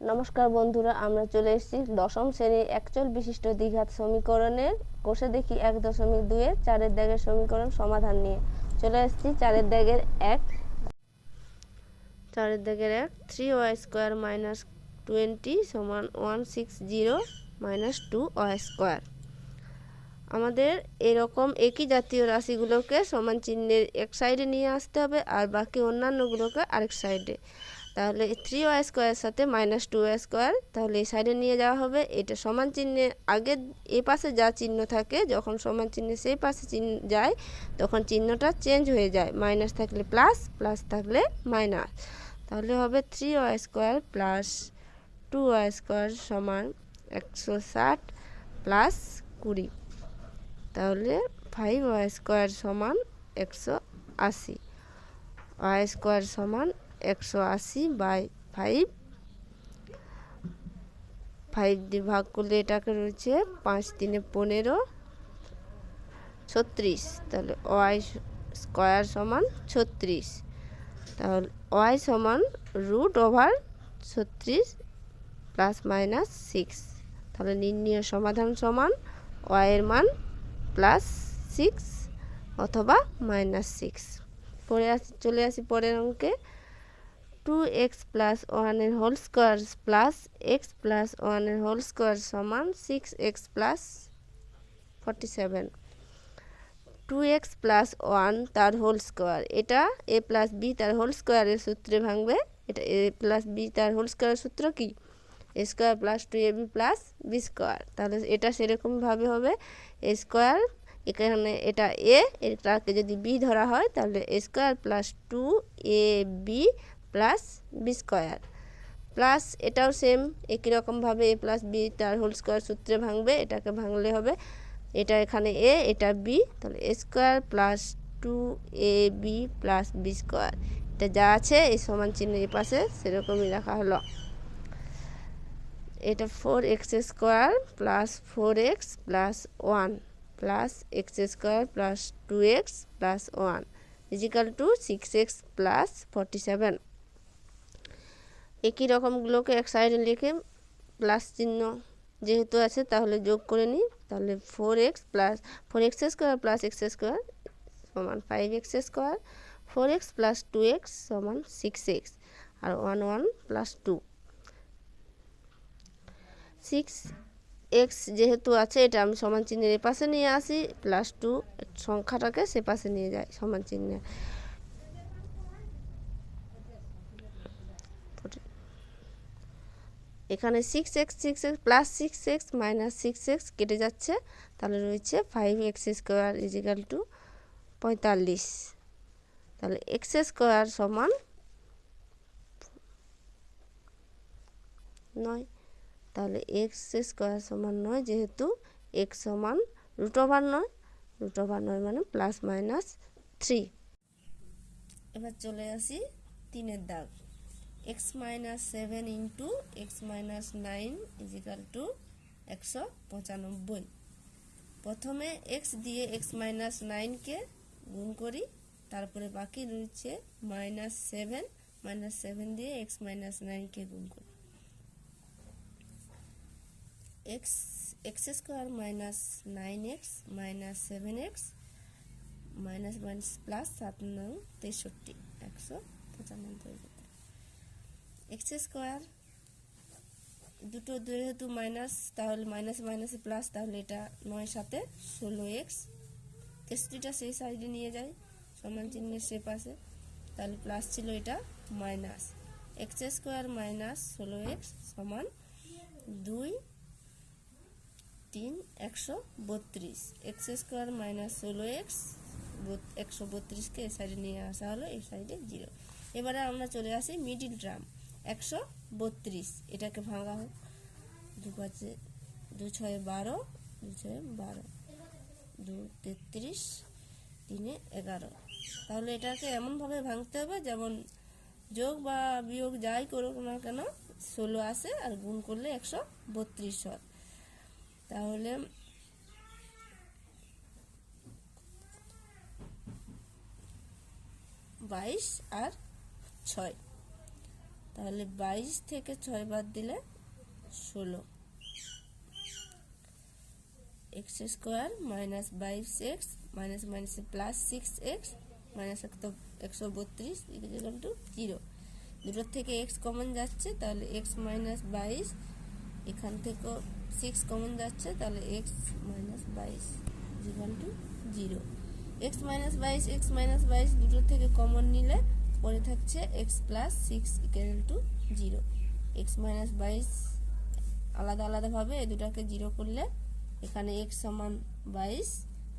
নমস্কার বন্ধুরা, আমরা চলে এসেছি দশম শ্রেণির একচল বিশিষ্ট দ্বিঘাত সমীকরণের কোষে দেখি এক দশমিক দুয়ে চারের দাগের সমীকরণ সমাধান নিয়ে। চলে এসেছি চারের দাগের এক। চারের দাগের এক three Y square minus twenty সমান one six zero minus two Y square আমাদের এরকম একই জাতীয় রাশিগুলোকে সমান চিহ্নের এক সাইডে নিয়ে আসতে হবে আর বাকি অন্যান্যগুলোকে আরেক সাইডে তাহলে থ্রি ওয়াই স্কোয়ারের সাথে মাইনাস টু ওয়াই স্কোয়ার তাহলে এই সাইডে নিয়ে যাওয়া হবে। এটা সমান চিহ্নে আগে এ পাশে যা চিহ্ন থাকে, যখন সমান চিহ্নে সেই পাশে চিহ্ন যায়, তখন চিহ্নটা চেঞ্জ হয়ে যায়। মাইনাস থাকলে প্লাস প্লাস থাকলে মাইনাস তাহলে হবে three Y square plus two Y square সমান একশো ষাট প্লাস কুড়ি। তাহলে ফাইভ ওয়াই স্কোয়ার সমান একশো আশি। ওয়াই স্কোয়ার সমান একশো আশি বাই ফাইভ। ফাইভ দিয়ে ভাগ করলে এটাকে রয়েছে পাঁচ তিনে পনেরো, ছত্রিশ। তাহলে ওয়াই স্কোয়ার সমান ছত্রিশ। তাহলে ওয়াই সমান রুট ওভার ছত্রিশ প্লাস মাইনাস সিক্স। তাহলে নির্ণয় সমাধান সমান ওয়াইয়ের মান প্লাস সিক্স অথবা মাইনাস সিক্স। পরে আসি চলে আসি পরের অঙ্কে। টু এক্স প্লাস ওয়ানের whole square plus X plus ওয়ানের হোল স্কোয়ার সমান six X plus forty seven two X plus one তার হোল স্কোয়ার এটা এ প্লাস বি তার হোল স্কোয়ারের সূত্রে ভাঙবে। এটা এ প্লাস বি তার হোল স্কোয়ারের সূত্র কি? A square plus two A B plus B square তাহলে এটা সেরকমভাবে হবে। এ স্কোয়ার এখানে এটা এ এটাকে যদি বি ধরা হয়, তাহলে A square plus two A B plus B square plus এটাও সেম একই রকমভাবে এ প্লাস বি তার হোল স্কোয়ার সূত্রে ভাঙবে, এটাকে ভাঙলে হবে এটা এখানে এ এটা বি তাহলে A square plus two A B plus B square এটা যা আছে, এই সমান চিহ্নের পাশে সেরকমই রাখা হলো। এটা four X square plus four X plus one plus X square plus two X plus one equal to six X plus forty seven একই রকমগুলোকে এক সাইডে লিখে প্লাস চিহ্ন যেহেতু আছে, তাহলে যোগ করে নিই। তাহলে four X plus four X square plus X square সমান five X square four X plus two X সমান সিক্স এক্স আর one one plus two six X যেহেতু আছে, এটা আমি সমান চিহ্নের এ পাশে নিয়ে আসি প্লাস টু সংখ্যাটাকে সে পাশে নিয়ে যাই সমান চিহ্নে। এখানে six X six X plus six X minus six X কেটে যাচ্ছে। তাহলে রয়েছে five X square equal to পঁয়তাল্লিশ। তাহলে এক্স স্কোয়ার সমান নয়। তাহলে এক্স স্কোয়ার সমান নয় যেহেতু এক্স সমান রুট ওভার নয়। রুট ওভার নয় মানে প্লাস মাইনাস থ্রি এবার চলে আসি তিনের দাগ। X minus seven into X minus nine equal to একশো পঁচানব্বই। প্রথমে এক্স দিয়ে এক্স মাইনাস নাইনকে গুণ করি, তারপরে বাকি রয়েছে মাইনাস সেভেন মাইনাস সেভেন দিয়ে এক্স মাইনাস নাইনকে গুণ করি। X X square minus nine X minus seven X minus minus plus সাত নং তেষট্টি, একশো পঁচানব্বই। এক্স স্কোয়ার দুটো যেহেতু মাইনাস, তাহলে মাইনাস মাইনাসে প্লাস, তাহলে এটা নয় সাথে ষোলো এক্স। তেষট্টিটা সেই সাইডে নিয়ে যায় সমান চিহ্নের সে পাশে। তাহলে প্লাস ছিল এটা মাইনাস। এক্স স্কোয়ার মাইনাস ষোলো এক্স সমান দুই তিন একশো বত্রিশ। এক্স স্কোয়ার মাইনাস ষোলো এক্স একশো বত্রিশকে এই সাইডে নিয়ে আসা হলো, এই সাইডে জিরো। এবারে আমরা চলে আসি মিডিল ট্রাম। একশো বত্রিশ। এটাকে ভাঙা হোক। দু পাঁচে দু ছয় বারো দু ছয় বারো দু তেত্রিশ, তিনে এগারো। তাহলে এটাকে এমনভাবে ভাঙতে হবে, যেমন যোগ বা বিয়োগ যাই করুক না কেন, ষোলো আসে আর গুণ করলে একশো বত্রিশ হয়। তাহলে বাইশ আর ছয়। তাহলে বাইশ থেকে ছয় বাদ দিলে ষোলো। এক্স স্কোয়ার মাইনাস বাইশ X, minus minus plus six X, minus একশো বত্রিশ ইকুয়াল টু জিরো। দুটোর থেকে এক্স কমন যাচ্ছে, তাহলে এক্স মাইনাস বাইশ, এখান থেকেও সিক্স কমন যাচ্ছে, তাহলে এক্স মাইনাস বাইশ equal to zero. X minus বাইশ, এক্স মাইনাস বাইশ, দুটোর থেকে কমন নিলে পরে থাকছে X plus six equal to zero X minus বাইশ, আলাদা আলাদাভাবে এই দুটাকে জিরো করলে এখানে এক্স সমান বাইশ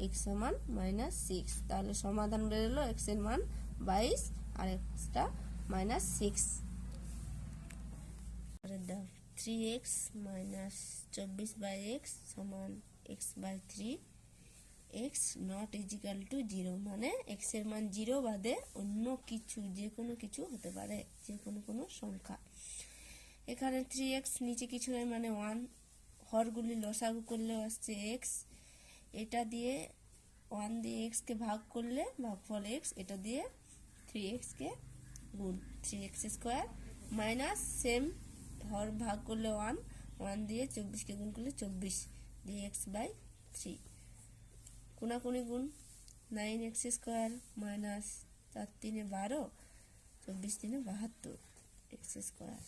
এক্স সমান মাইনাস সিক্স তাহলে সমাধান বেরোলো এক্সের মান বাইশ আর extra minus six three X minus চব্বিশ বাই এক্স সমান X by three X not equal to zero মানে এক্সের মান জিরো বাদে অন্য কিছু, যে কোনো কিছু হতে পারে, যে কোনো কোনো সংখ্যা। এখানে থ্রি এক্স নিচে কিছু নয় মানে ওয়ান হরগুলি লসাগু করলে আসছে এক্স এটা দিয়ে ওয়ান দিয়ে এক্সকে ভাগ করলে ভাগফল এক্স এটা দিয়ে থ্রি এক্সকে গুণ three X square minus same হর ভাগ করলে ওয়ান ওয়ান দিয়ে চব্বিশকে গুণ করলে চব্বিশ, দিয়ে এক্স বাই থ্রি কোনাকুনি গুণ, নাইন এক্স স্কোয়ার মাইনাস চার তিনে বারো, চব্বিশ তিনে বাহাত্তর X square.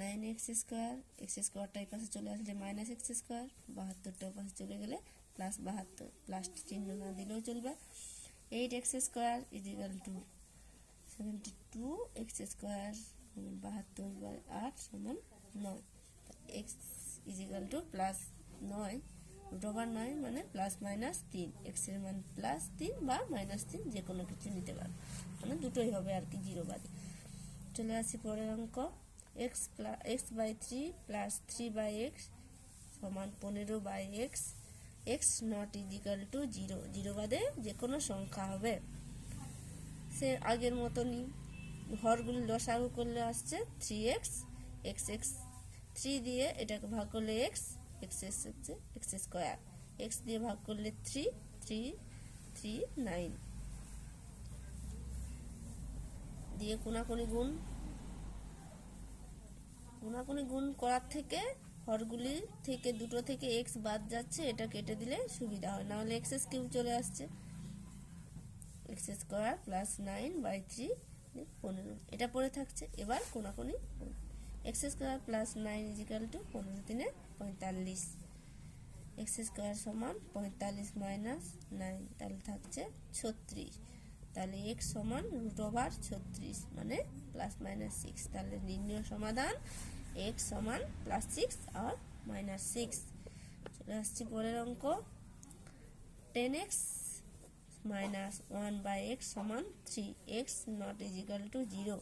Nine X square, X স্কোয়ারটা এই পাশে চলে আসলে মাইনাস এক্স স্কোয়ার, বাহাত্তরটা পাশে চলে গেলে প্লাস বাহাত্তর, প্লাস চিহ্ন না দিলেও চলবে। Eight X square equal to seventy two X square বাহাত্তর বাই আট সমান নয়। এক্স ইজিক্যাল টু প্লাস নয়। রুট ওভার নয় মানে প্লাস মাইনাস তিন এক্সের মান প্লাস তিন বা মাইনাস তিন যে কোনো কিছু নিতে পারো। মানে দুটোই হবে আর কি জিরো বাদে। চলে আসি পরের অঙ্ক। X plus X by three plus three by X সমান পনেরো by X X not equal to zero zero বাদে যে কোনো সংখ্যা হবে। সে আগের মতনই হরগুলি লসাগু করলে আসছে three X X X three দিয়ে এটাকে ভাগ করলে এক্স এক্স এক্স হচ্ছে এক্স স্কোয়ার এক্স দিয়ে ভাগ করলে থ্রি থ্রি থ্রি নাইন দিয়ে কোনাকুনি গুণ কোনাকুনি গুণ করার থেকে হরগুলি থেকে দুটো থেকে এক্স বাদ যাচ্ছে, এটা কেটে দিলে সুবিধা হয়। নাহলে এক্স এস কিউব চলে আসছে। X square plus nine by three পনেরো। এটা পড়ে থাকছে। এবার কোনাকুনি X square plus nine equal to পনেরো তিনে পঁয়তাল্লিশ। এক্স স্কোয়ার সমান পঁয়তাল্লিশ মাইনাস নাইন, তাহলে থাকছে ছত্রিশ। তাহলে এক্স সমান রুট ওভার ছত্রিশ মানে প্লাস মাইনাস সিক্স। তাহলে নির্ণয় সমাধান এক্স সমান প্লাস সিক্স আর মাইনাস সিক্স। চলে আসছি পরের অঙ্ক। Ten X minus one by X সমান three. X not equal to zero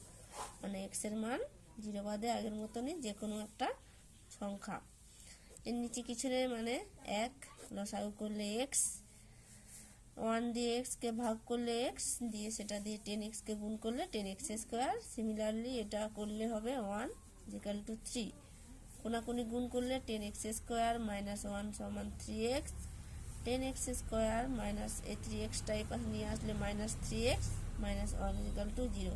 মানে এক্সের মান জিরো বাদে আগের মতনই যে কোনো একটা সংখ্যা। এর নিচে কিছু নেই মানে এক লসাগু করলে এক্স ওয়ান দিয়ে এক্সকে ভাগ করলে এক্স দিয়ে সেটা দিয়ে টেন এক্সকে গুণ করলে টেন এক্স স্কোয়ার সিমিলারলি এটা করলে হবে ওয়ান ইজিক্যাল টু থ্রি কোনাকুনি গুণ করলে ten x square minus one সমান three x ten x square minus এ থ্রি এক্সটা এই পাশে নিয়ে আসলে minus three x minus one is equal to zero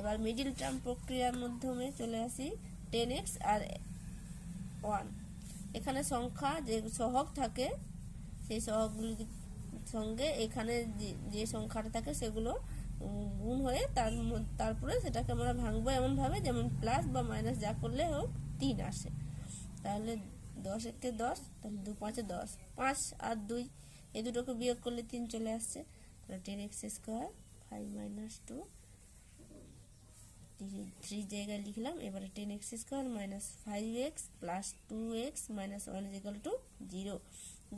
এবার মিডিল টার্ম প্রক্রিয়ার মাধ্যমে চলে আসি টেন এক্স আর ওয়ান এখানে সংখ্যা যে সহগ থাকে, সেই সহগগুলির সঙ্গে এখানে যে- সংখ্যাটা থাকে সেগুলো গুণ হয়ে তার তারপরে সেটাকে আমরা ভাঙবো এমনভাবে যেমন প্লাস বা মাইনাস যা করলে হোক তিন আসে। তাহলে দশ একে দশ, তাহলে দু পাঁচে দশ। পাঁচ আর দুই এই দুটোকে বিয়োগ করলে তিন চলে আসছে। তাহলে ten x square five minus two three জায়গায় লিখলাম, এবারে ten x square minus five x plus two x minus one is equal to zero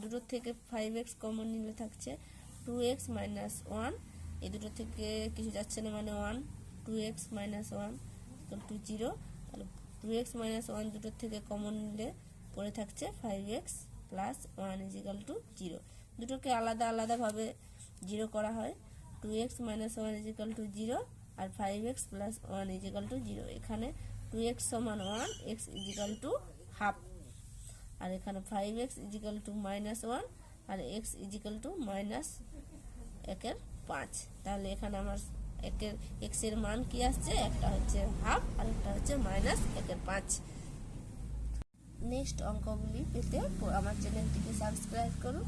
দুটোর থেকে ফাইভ এক্স কমন নিলে থাকছে টু এক্স মাইনাস ওয়ান এই দুটো থেকে কিছু যাচ্ছে না মানে one two x minus one two zero তাহলে টু এক্স মাইনাস ওয়ান দুটোর থেকে কমন নিলে পড়ে থাকছে five x plus one is equal to zero দুটোকে আলাদা আলাদাভাবে জিরো করা হয়। Two x minus one is equal to zero R five x plus one is equal to zero এখানে টু এক্স সমান one x is equal to half আর এখানে five x is equal to minus one R x is equal two minus একের পাঁচ। তাহলে এখানে আমার একের এক্সের মান কি আসছে? একটা হচ্ছে হাফ আর একটা হচ্ছে মাইনাস একের পাঁচ। নেক্সট অঙ্কগুলি পেতে আমার চ্যানেলটিকে সাবস্ক্রাইব করুন।